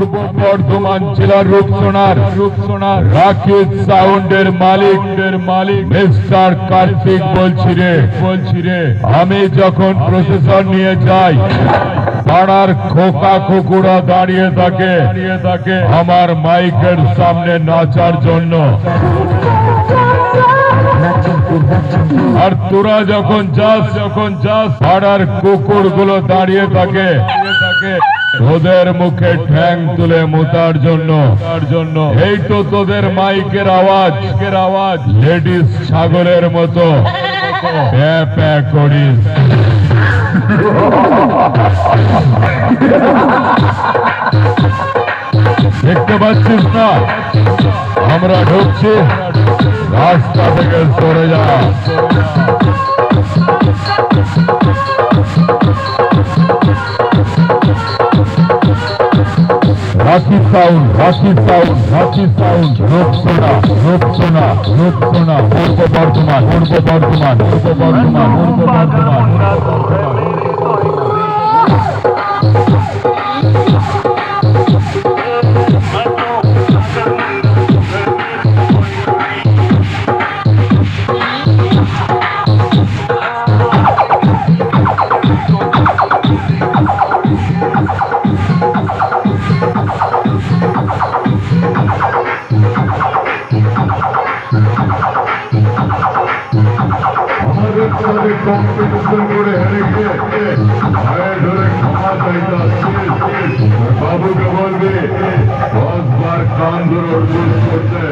পূর্ব বর্ধমান জেলার রূপসোনার রূপসোনার। রাকেশ সাউন্ডের মালিকদের মালিক। মিস্টার কার্তিক বলছি রে বলছি রে। আমি যখন প্রসেসর নিয়ে যাই, পাড়ার খোকা কুকুরা দাঁড়িয়ে থাকে। দাঁড়িয়ে থাকে। আমার মাইকের সামনে নাচার জন্য। আর তোরা যখন যাস যখন যাস, পাড়ার কুকুরগুলো দাঁড়িয়ে থাকে। দাঁড়িয়ে থাকে। ওদের মুখে ঠ্যাং তুলে মুতার জন্য। তার জন্য। এই তো তোদের মাইকের আওয়াজ। আওয়াজ। লেডিস ছাগলের মতো। করিস। দেখতে পাচ্ছিস না? আমরা ঢুকছি। রাস্তা থেকে সরে যা। রাশি সাউন্ড হাসির সাউন্ড হাসির সাউন্ড রূপসোনা রূপসোনা রূপসোনা পূর্ব বর্ধমান পূর্ব বর্ধমান পূর্ব বর্ধমান পূর্ব বর্ধমান আমাদের সাথে কম্পিটিশন করে হেরে গিয়ে ভাইয়ের ধরে ক্ষমা চাইতে আসছিস বাবুকে বলবি দশবার কান ধরে অর্জন করতে